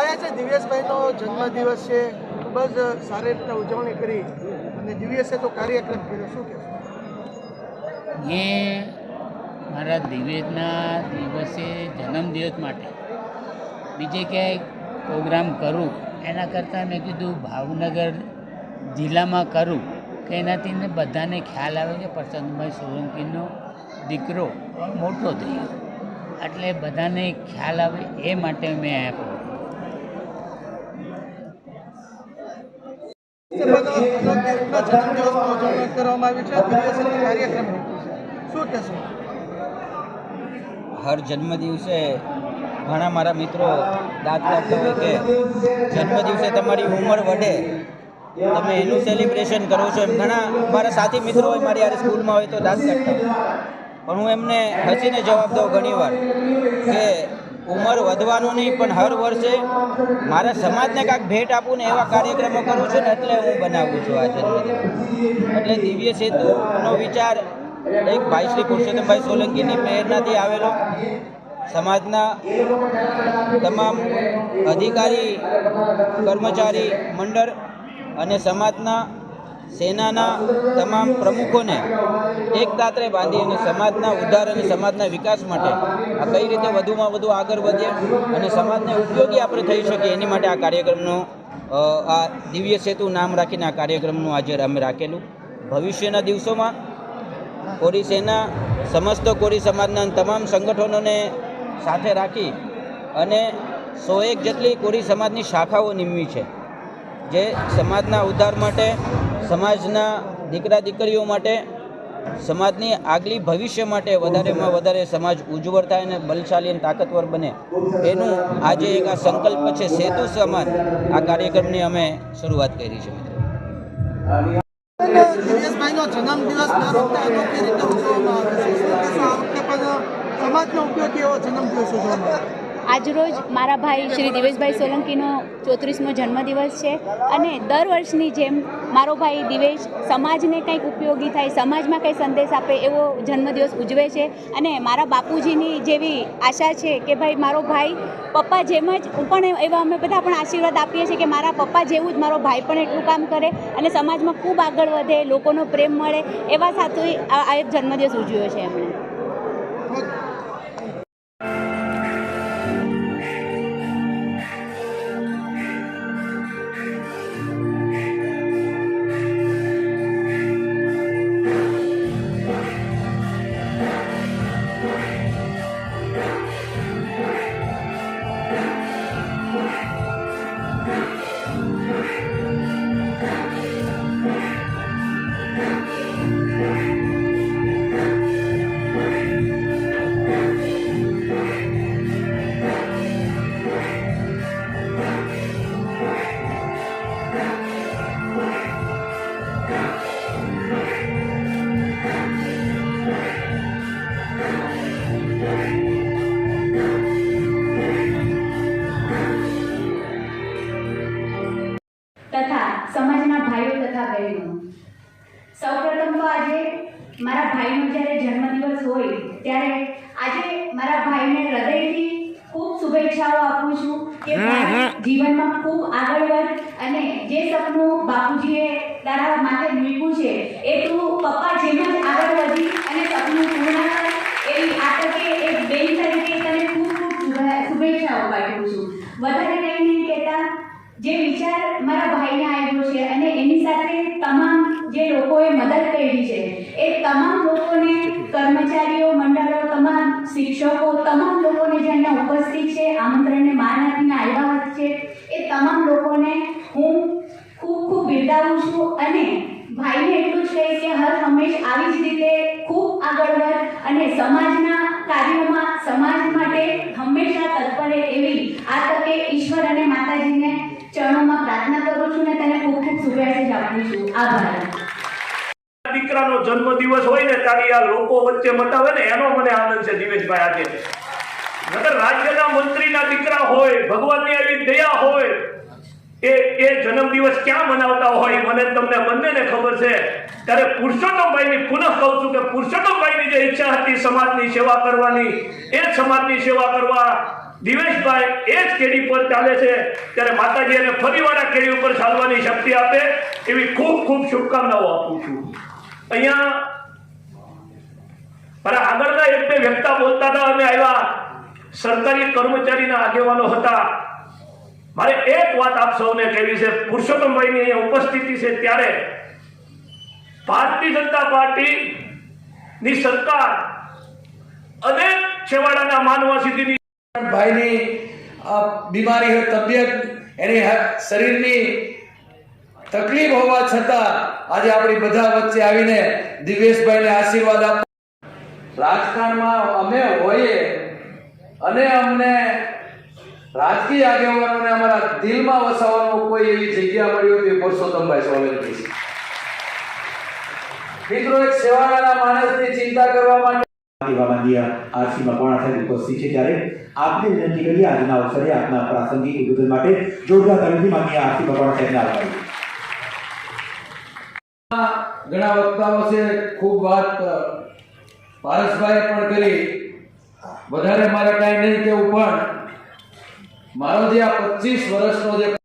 આજે દિવ્યેશભાઈનો જન્મદિવસ છે. ખૂબ જ સારી રીતે ઉજવણી કરી અને દિવ્યેશે તો કાર્યક્રમ કર્યો. શું કહેશો? મેં મારા દિવેશના દિવસે જન્મદિવસ માટે બીજે ક્યાંય પ્રોગ્રામ કરું, એના કરતાં મેં કીધું ભાવનગર જિલ્લામાં કરું, કે એનાથી બધાને ખ્યાલ આવે કે પ્રસન્નભાઈ સોલંકીનો દીકરો મોટો થયો. એટલે બધાને ખ્યાલ આવે એ માટે મેં આપ્યો અનોખીરીતના જન્મદિવસની ઉજવણી કરવામાં આવી છે દિવ્યેશનો કાર્યક્રમ રાખ્યો છે શું કહેશો હર જન્મદિવસે ઘણા મારા મિત્રો દાંત કાઢતા હોય કે જન્મદિવસે તમારી ઉંમર વધે તમે એનું સેલિબ્રેશન કરો છો એમ. ઘણા મારા સાથી મિત્રો હોય મારી યાર સ્કૂલમાં હોય તો દાંત કાઢતા પણ હું એમને હસીને જવાબ દઉં ઘણીવાર કે વધવાનું નહીં, પણ હર વર્ષે મારા સમાજને કાંઈક ભેટ આપું ને એવા કાર્યક્રમો કરું છું ને એટલે હું બનાવું છું આ જન્મદિન. એટલે દિવ્ય સેતુનો વિચાર એક ભાઈ શ્રી પુરુષોત્તમભાઈ સોલંકીની પ્રેરણાથી આવેલો. સમાજના તમામ અધિકારી, કર્મચારી, મંડળ અને સમાજના સેનાના તમામ પ્રમુખોને એક તાતરે બાંધી અને સમાજના ઉદ્ધાર અને સમાજના વિકાસ માટે આ કઈ રીતે વધુમાં વધુ આગળ વધીએ અને સમાજને ઉપયોગી આપણે થઈ શકીએ એની માટે આ કાર્યક્રમનો આ દિવ્ય સેતુ નામ રાખીને આ કાર્યક્રમનું આજે અમે રાખેલું. ભવિષ્યના દિવસોમાં કોરી સેના, સમસ્ત કોરી સમાજના તમામ સંગઠનોને સાથે રાખી અને સો એક જેટલી કોરી સમાજની શાખાઓ નિમવી છે. જે સમાજના ઉદ્ધાર માટે સમાજના દીકરા દીકરીઓ માટે, સમાજની આગલી ભવિષ્ય માટે વધારેમાં વધારે સમાજ ઉજ્જવળ થાય અને બલશાલી અને તાકાતવર બને. એનું આજે એક આ સંકલ્પ છે, સેતુ સમાજ આ કાર્યક્રમની અમે શરૂઆત કરી છે સમાજનો જન્મદિવસ આજરોજ મારા ભાઈ શ્રી દિવેશભાઈ સોલંકીનો ચોત્રીસમો જન્મદિવસ છે અને દર વર્ષની જેમ મારો ભાઈ દિવેશ સમાજને કંઈક ઉપયોગી થાય, સમાજમાં કંઈ સંદેશ આપે એવો જન્મદિવસ ઉજવે છે. અને મારા બાપુજીની જેવી આશા છે કે ભાઈ મારો ભાઈ પપ્પા જેમ જ પણ એવા અમે બધા પણ આશીર્વાદ આપીએ છીએ કે મારા પપ્પા જેવું જ મારો ભાઈ પણ એટલું કામ કરે અને સમાજમાં ખૂબ આગળ વધે, લોકોનો પ્રેમ મળે એવા સાથે આ જન્મદિવસ ઉજવ્યો છે એમણે. તથા સમાજના ભાઈઓ તથા બહેનો. સૌપ્રથમ તો આજે મારા ભાઈનો જ્યારે જન્મદિવસ હોય ત્યારે આજે મારા ભાઈને હૃદયથી ખૂબ શુભેચ્છાઓ આપું છું કે જીવનમાં ખૂબ આગળ વધ અને જે સપનું બાપુજીએ તારા માટે મૂક્યું છે એ તું પપ્પા જેમ જ આગળ વધી અને સપનું પૂર્ણ કર. એવી આ તકે એક બેન તરીકે તને ખૂબ ખૂબ શુભે- શુભેચ્છાઓ પાઠવું છું વધારે કંઈ નહીં કહેતા જે વિચાર મારા ભાઈને આવ્યો છે અને એની સાથે તમામ જે લોકોએ મદદ કરી છે, એ તમામ લોકોને કર્મચારીઓ, મંડળો, તમામ શિક્ષકો, તમામ લોકોને જે અહીંયા ઉપસ્થિત છે, આમંત્રણને માન આપીને આવ્યા છે, એ તમામ લોકોને હું ખૂબ ખૂબ બિરદાવું છું અને ભાઈને એટલું જ કહીશ કે હર હંમેશ આવી જ રીતે ખૂબ આગળ વધ અને સમાજના કાર્યોમાં, સમાજ માટે હંમેશા તત્પરે એવી આ તકે ઈશ્વર અને માતાજીને ચરણોમાં પ્રાર્થના કરું છું ને તેને ખૂબ ખૂબ શુભેચ્છા આપું છું. આભાર. દીકરાનો જન્મ દિવસ હોય ને ત્યારે આ લોકો વચ્ચે મતાવે ને, એનો મને આનંદ છે દિવેશભાઈ આજે. નગર રાજ્યના મંત્રીના દીકરા હોય, ભગવાનની આવી દયા હોય, એ એ જન્મદિવસ ક્યાં મનાવતા હોય મને તમને બંનેને ખબર છે. ત્યારે પુરુષોત્તમભાઈની પુનઃ કહું છું કે પુરુષોત્તમભાઈની જે ઈચ્છા હતી સમાજની સેવા કરવાની, એ સમાજની સેવા કરવા દિવેશભાઈ એ જ કેડી પર ચાલે છે, ત્યારે માતાજી એને ફરીવાળા કેડી ઉપર ચાલવાની શક્તિ આપે, એવી ખૂબ ખૂબ શુભકામનાઓ આપું છું. અહીંયા મારા આગળના એક બે વ્યક્તા બોલતા હતા, અમે આવ્યા. સરકારી કર્મચારીના આગેવાનો હતા. મારે એક વાત આપ સૌને કહેવી છે, પુરુષોત્તમભાઈની અહીંયા ઉપસ્થિતિ છે ત્યારે. ભારતીય જનતા પાર્ટી ની સરકાર અનેક છેવાડાના માનવા સુધીની ભાઈની બીમારી હોય તબિયત, એની શરીરની તકલીફ હોવા છતાં આજે આપણી બધા વચ્ચે આવીને દિવેશભાઈને આશીર્વાદ આપ. રાજકારણમાં અમે હોઈએ અને અમને રાજકીય આગેવાનોને અમારા દિલમાં વસાવવાનો કોઈ એવી જગ્યા મળી હોય તો એ પુરુષોત્તમભાઈ સોલંકી મિત્રો, એક સેવાના માણસની ચિંતા કરવા માટે ઘણા વક્તાઓ ખૂબ વાત પારસભાઈએ પણ કરી. વધારે મારે કાંઈ નહીં કેવું પણ મારો જે આ પચીસ વર્ષનો જે